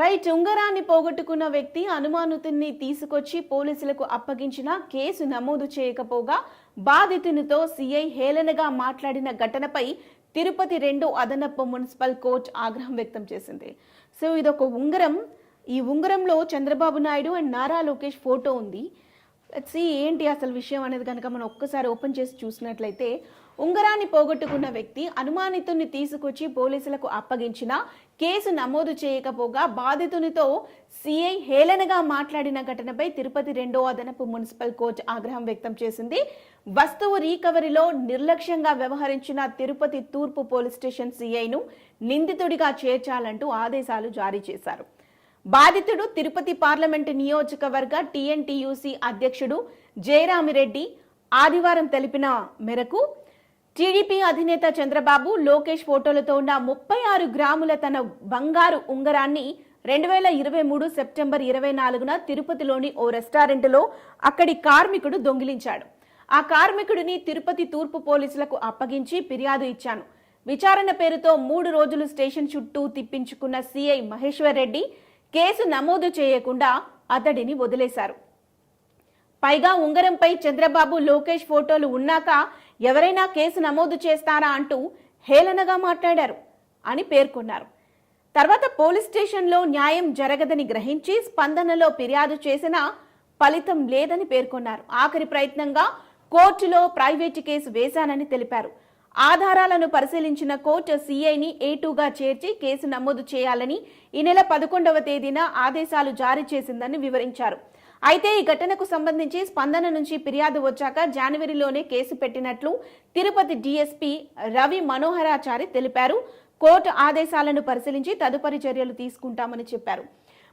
Right ఉంగరాన్ని పోగొట్టుకున్న వ్యక్తి అనుమానితుడిని తీసుకొచ్చి పోలీసులకు అప్పగించిన కేసు నమోదు చేయకపోగా బాధితునితో సీఐ హేళనగా మాట్లాడిన ఘటనపై తిరుపతి రెండు అదనపు మున్సిపల్ కోర్టు ఆగ్రహం వ్యక్తం చేసింది. సో ఇదొక ఉంగరం. ఈ ఉంగరంలో చంద్రబాబు నాయుడు అండ్ నారా లోకేష్ ఫోటో ఉంది. సి ఏంటి అసలు విషయం అనేది కనుక మనం ఒక్కసారి ఓపెన్ చేసి చూసినట్లయితే ఉంగరాన్ని పోగొట్టుకున్న వ్యక్తి అనుమానితుని తీసుకొచ్చి పోలీసులకు అప్పగించిన కేసు నమోదు చేయకపోగా బాధితునితో సిఐ హేళనగా మాట్లాడిన ఘటనపై తిరుపతి రెండో అదనపు మున్సిపల్ కోర్టు ఆగ్రహం వ్యక్తం చేసింది. వస్తువు రీకవరీలో నిర్లక్ష్యంగా వ్యవహరించిన తిరుపతి తూర్పు పోలీస్ స్టేషన్ సిఐను నిందితుడిగా చేర్చాలంటూ ఆదేశాలు జారీ చేశారు. బాధితుడు తిరుపతి పార్లమెంటు నియోజకవర్గ టీఎన్టీయూసీ అధ్యక్షుడు జయరామిరెడ్డి ఆదివారం తెలిపిన మేరకు టీడీపీ అధినేత చంద్రబాబు లోకేష్ ఫోటోలతో ఉన్న ముప్పై ఆరు గ్రాముల తన బంగారు ఉంగరాన్ని రెండు వేల ఇరవై మూడు సెప్టెంబర్ ఇరవై నాలుగున తిరుపతిలోని ఓ రెస్టారెంట్లో అక్కడి కార్మికుడు దొంగిలించాడు. ఆ కార్మికుడిని తిరుపతి తూర్పు పోలీసులకు అప్పగించి ఫిర్యాదు ఇచ్చాను. విచారణ పేరుతో మూడు రోజులు స్టేషన్ చుట్టూ తిప్పించుకున్న సీఐ మహేశ్వర్ రెడ్డి కేసు నమోదు చేయకుండా అతడిని వదిలేశారు. పైగా ఉంగరంపై చంద్రబాబు లోకేష్ ఫోటోలు ఉన్నాక ఎవరైనా కేసు నమోదు చేస్తారా అంటూ హేళనగా మాట్లాడారు అని పేర్కొన్నారు. తర్వాత పోలీస్ స్టేషన్లో న్యాయం జరగదని గ్రహించి స్పందనలో ఫిర్యాదు చేసినా ఫలితం లేదని పేర్కొన్నారు. ఆఖరి ప్రయత్నంగా కోర్టులో ప్రైవేటు కేసు వేశానని తెలిపారు. ఆధారాలను పరిశీలించిన కోర్టు సీఐని ఏటూగా చేర్చి కేసు నమోదు చేయాలని ఈ నెల పదకొండవ తేదీన ఆదేశాలు జారీ చేసిందని వివరించారు. అయితే ఈ ఘటనకు సంబంధించి స్పందన నుంచి ఫిర్యాదు వచ్చాక జనవరిలోనే కేసు పెట్టినట్లు తిరుపతి డీఎస్పీ రవి మనోహరాచారి తెలిపారు. కోర్టు ఆదేశాలను పరిశీలించి తదుపరి చర్యలు తీసుకుంటామని చెప్పారు.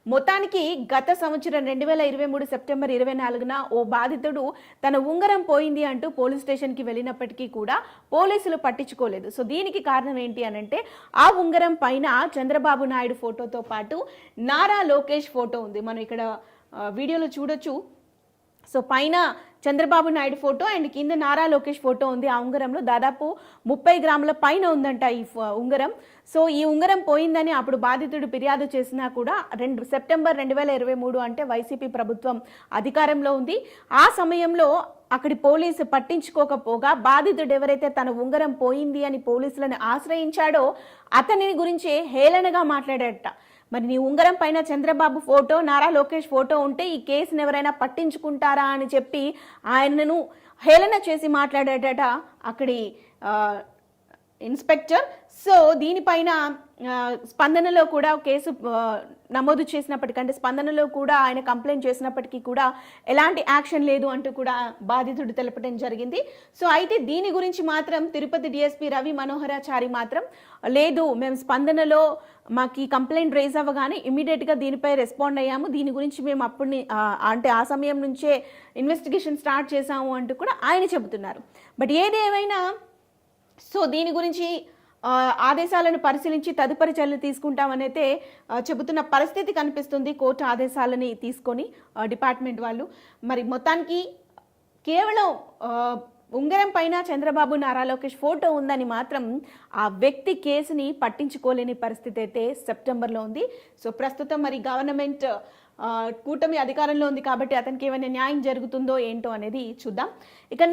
మొత్తానికి గత సంవత్సరం రెండు వేల ఇరవై మూడు సెప్టెంబర్ ఇరవై నాలుగున ఓ బాధితుడు తన ఉంగరం పోయింది అంటూ పోలీస్ స్టేషన్కి వెళ్ళినప్పటికీ కూడా పోలీసులు పట్టించుకోలేదు. సో దీనికి కారణం ఏంటి అని అంటే ఆ ఉంగరం పైన చంద్రబాబు నాయుడు ఫోటోతో పాటు నారా లోకేష్ ఫోటో ఉంది. మనం ఇక్కడ వీడియోలో చూడొచ్చు. సో పైన చంద్రబాబు నాయుడు ఫోటో అండ్ కింద నారా లోకేష్ ఫోటో ఉంది. ఆ ఉంగరంలో దాదాపు ముప్పై గ్రాముల పైన ఉందంట ఈ ఉంగరం. సో ఈ ఉంగరం పోయిందని అప్పుడు బాధితుడు ఫిర్యాదు చేసినా కూడా రెండు సెప్టెంబర్ రెండు వేల ఇరవై మూడు అంటే వైసీపీ ప్రభుత్వం అధికారంలో ఉంది. ఆ సమయంలో అక్కడి పోలీసు పట్టించుకోకపోగా బాధితుడు ఎవరైతే తన ఉంగరం పోయింది అని పోలీసులను ఆశ్రయించాడో అతని గురించి హేళనగా మాట్లాడట మరి నీ ఉంగరం పైన చంద్రబాబు ఫోటో నారా లోకేష్ ఫోటో ఉంటే ఈ కేసును ఎవరైనా పట్టించుకుంటారా అని చెప్పి ఆయనను హేళన చేసి మాట్లాడాడట అక్కడి ఇన్స్పెక్టర్. సో దీనిపైన స్పందనలో కూడా కేసు నమోదు చేసినప్పటికంటే స్పందనలో కూడా ఆయన కంప్లైంట్ చేసినప్పటికీ కూడా ఎలాంటి యాక్షన్ లేదు అంటూ కూడా బాధితుడు తెలపడం జరిగింది. సో అయితే దీని గురించి మాత్రం తిరుపతి డిఎస్పీ రవి మనోహరాచారి మాత్రం లేదు మేము స్పందనలో మాకు కంప్లైంట్ రేజ్ అవ్వగానే ఇమీడియట్గా దీనిపై రెస్పాండ్ అయ్యాము. దీని గురించి మేము అప్పుడు అంటే ఆ సమయం నుంచే ఇన్వెస్టిగేషన్ స్టార్ట్ చేశాము అంటూ కూడా ఆయన చెబుతున్నారు. బట్ ఏదేమైనా సో దీని గురించి ఆదేశాలను పరిశీలించి తదుపరి చర్యలు తీసుకుంటామనైతే చెబుతున్న పరిస్థితి కనిపిస్తుంది. కోర్టు ఆదేశాలని తీసుకొని డిపార్ట్మెంట్ వాళ్ళు. మరి మొత్తానికి కేవలం ఉంగరం పైన చంద్రబాబు నారా లోకేష్ ఫోటో ఉందని మాత్రం ఆ వ్యక్తి కేసుని పట్టించుకోలేని పరిస్థితి అయితే సెప్టెంబర్లో ఉంది. సో ప్రస్తుతం మరి గవర్నమెంట్ కూటమి అధికారంలో ఉంది కాబట్టి అతనికి ఏమైనా న్యాయం జరుగుతుందో ఏంటో అనేది చూద్దాం. ఇక